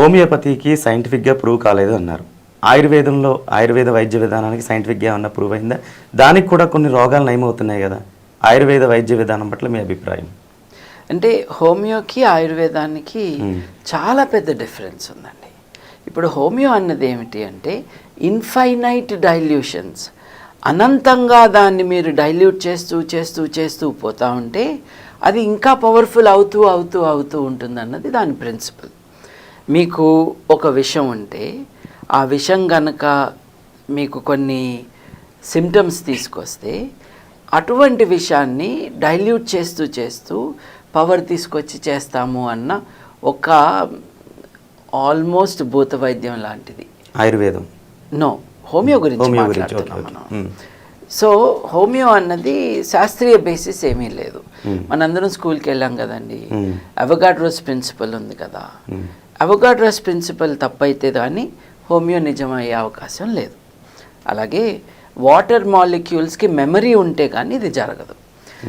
హోమియోపతికి సైంటిఫిక్గా ప్రూవ్ కాలేదు అన్నారు. ఆయుర్వేదంలో ఆయుర్వేద వైద్య విధానానికి సైంటిఫిక్గా ఏమన్నా ప్రూవ్ అయిందా? దానికి కూడా కొన్ని రోగాలు నయమవుతున్నాయి కదా. ఆయుర్వేద వైద్య విధానం పట్ల మీ అభిప్రాయం? అంటే హోమియోకి ఆయుర్వేదానికి చాలా పెద్ద డిఫరెన్స్ ఉందండి. ఇప్పుడు హోమియో అన్నది ఏమిటి అంటే ఇన్ఫైనైట్ డైల్యూషన్స్. అనంతంగా దాన్ని మీరు డైల్యూట్ చేస్తూ చేస్తూ చేస్తూ పోతా ఉంటే అది ఇంకా పవర్ఫుల్ అవుతూ అవుతూ అవుతూ ఉంటుంది అన్నది దాని ప్రిన్సిపల్. మీకు ఒక విషం ఉంటే ఆ విషం గనక మీకు కొన్ని సిమ్టమ్స్ తీసుకొస్తే అటువంటి విషయాన్ని డైల్యూట్ చేస్తూ చేస్తూ పవర్ తీసుకొచ్చి చేస్తాము అన్న ఒక ఆల్మోస్ట్ భూత వైద్యం లాంటిది. ఆయుర్వేదం. నో హోమియో గురించి మాట్లాడుతున్నాం మనం. సో హోమియో అన్నది శాస్త్రీయ బేసిస్ ఏమీ లేదు. మనందరం స్కూల్కి వెళ్ళాం కదండి. అవగాడ్రోస్ ప్రిన్సిపల్ ఉంది కదా. అవగాడ్రోస్ ప్రిన్సిపల్ తప్పైతే కానీ హోమియో నిజమయ్యే అవకాశం లేదు. అలాగే వాటర్ మాలిక్యూల్స్కి మెమరీ ఉంటే కానీ ఇది జరగదు.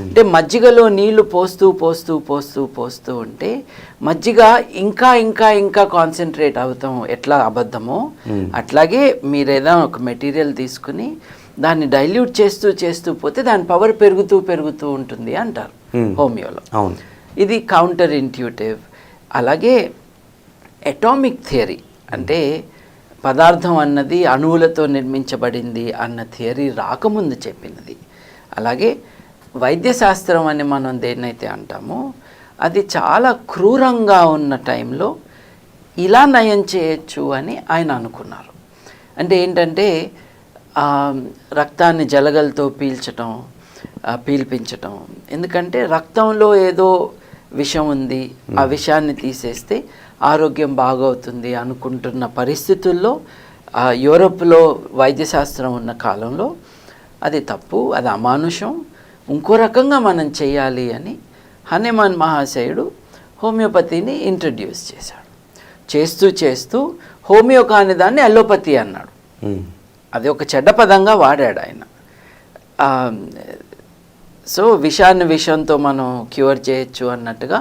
అంటే మజ్జిగలో నీళ్ళు పోస్తూ పోస్తూ పోస్తూ పోస్తూ ఉంటే మజ్జిగ ఇంకా ఇంకా ఇంకా కాన్సన్ట్రేట్ అవుతాం. ఎట్లా అబద్ధమో. అట్లాగే మీరు ఏదైనా ఒక మెటీరియల్ తీసుకుని దాన్ని డైల్యూట్ చేస్తూ చేస్తూ పోతే దాని పవర్ పెరుగుతూ పెరుగుతూ ఉంటుంది అంటారు. హోమియోలో. ఇది కౌంటర్ ఇంట్యూటివ్. అలాగే అటామిక్ థియరీ అంటే పదార్థం అన్నది అణువులతో నిర్మించబడింది అన్న థియరీ రాకముందు చెప్పినది అలాగే వైద్యశాస్త్రం అని మనం దేన్నైతే అంటామో అది చాలా క్రూరంగా ఉన్న టైంలో ఇలా నయం చేయొచ్చు అని ఆయన అనుకున్నారు. అంటే ఏంటంటే రక్తాన్ని జలగలతో పీల్చటం పీల్పించటం. ఎందుకంటే రక్తంలో ఏదో విషం ఉంది ఆ విషాన్ని తీసేస్తే ఆరోగ్యం బాగవుతుంది అనుకుంటున్న పరిస్థితుల్లో ఆ, యూరోప్లో వైద్యశాస్త్రం ఉన్న కాలంలో అది తప్పు అది అమానుషం. ఇంకో రకంగా మనం చేయాలి అని హనుమాన్ మహాశయుడు హోమియోపతిని ఇంట్రడ్యూస్ చేశాడు. చేస్తూ చేస్తూ హోమియో కాని దాన్ని అలోపతి అన్నాడు. మ్మ్. అది ఒక చెడ్డ పదంగా వాడాడు ఆయన. సో విషాన్ని విషంతో మనం క్యూర్ చేయొచ్చు అన్నట్టుగా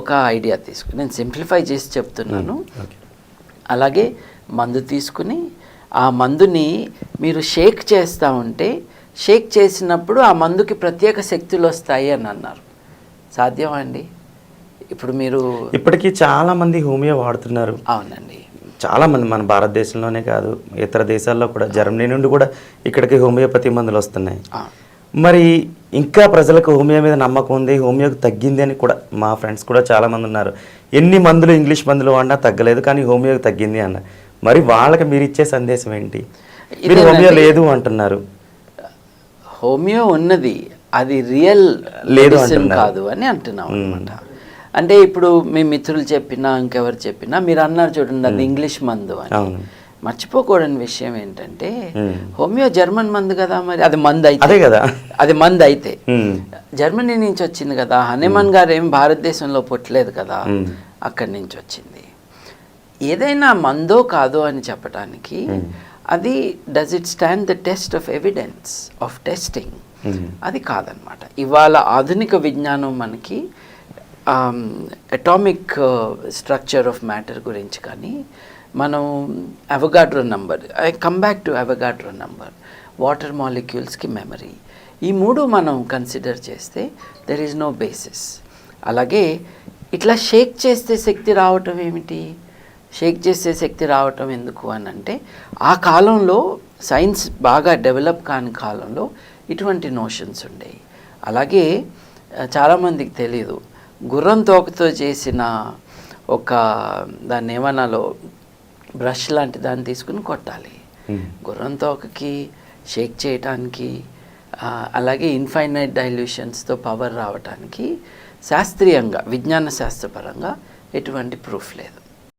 ఒక ఐడియా తీసుకుని నేను సింప్లిఫై చేసి చెప్తున్నాను. ఓకే అలాగే మందు తీసుకుని ఆ మందుని మీరు షేక్ చేస్తూ ఉంటే షేక్ చేసినప్పుడు ఆ మందుకి ప్రత్యేక శక్తులు వస్తాయి అని అన్నారు. సాధ్యమా అండి? ఇప్పుడు మీరు ఇప్పటికీ చాలా మంది హోమియో వాడుతున్నారు. అవునండి. చాలా మంది మన భారతదేశంలోనే కాదు ఇతర దేశాల్లో కూడా జర్మనీ నుండి కూడా ఇక్కడికి హోమియోపతి మందులు వస్తున్నాయి. మరి ఇంకా ప్రజలకు హోమియో మీద నమ్మకం ఉంది హోమియోకి తగ్గింది అని కూడా మా ఫ్రెండ్స్ కూడా చాలా మంది ఉన్నారు. ఎన్ని మందులు ఇంగ్లీష్ మందులు వాడినా తగ్గలేదు కానీ హోమియోకి తగ్గింది అన్న. మరి వాళ్ళకి మీరు ఇచ్చే సందేశం ఏంటి? మీరు. హోమియో లేదు అంటున్నారు. హోమియో ఉన్నది అది రియల్ లేదు. కాదు అని అంటున్నాం అనమాట అంటే ఇప్పుడు మీ మిత్రులు చెప్పినా ఇంకెవరు చెప్పినా మీరు అన్నారు చూడండి అది ఇంగ్లీష్ మందు అని. మర్చిపోకూడని విషయం ఏంటంటే. హోమియో జర్మన్ మందు కదా మరి? అది మందు అయితే అదే కదా. అది మందు అయితే. జర్మనీ నుంచి వచ్చింది కదా హనుమాన్ గారు ఏం భారతదేశంలో పుట్టలేదు కదా. అక్కడి నుంచి వచ్చింది. ఏదైనా మందో కాదో అని చెప్పడానికి అది does it stand the test of evidence of testing. అది కాదనమాట. ఇవాళ ఆధునిక విజ్ఞానం మనకి అటామిక్ స్ట్రక్చర్ ఆఫ్ మ్యాటర్ గురించి కానీ మనం Avogadro number I come back to Avogadro number water మాలిక్యూల్స్కి memory. ఈ మూడు మనం కన్సిడర్ చేస్తే దెర్ ఈజ్ నో బేసిస్ అలాగే ఇట్లా షేక్ చేస్తే శక్తి రావటం ఏమిటి? షేక్ చేసే శక్తి రావటం ఎందుకు అని అంటే ఆ కాలంలో సైన్స్ బాగా డెవలప్ కాని కాలంలో ఇటువంటి నోషన్స్ ఉండేవి అలాగే చాలామందికి తెలియదు గుర్రం తోకతో చేసిన ఒక దాన్ని ఏమన్నాలో బ్రష్ లాంటి దాన్ని తీసుకుని కొట్టాలి. గుర్రం తోకకి షేక్ చేయటానికి అలాగే ఇన్ఫైనైట్ డైల్యూషన్స్తో పవర్ రావటానికి శాస్త్రీయంగా విజ్ఞాన శాస్త్రపరంగా ఎటువంటి ప్రూఫ్ లేదు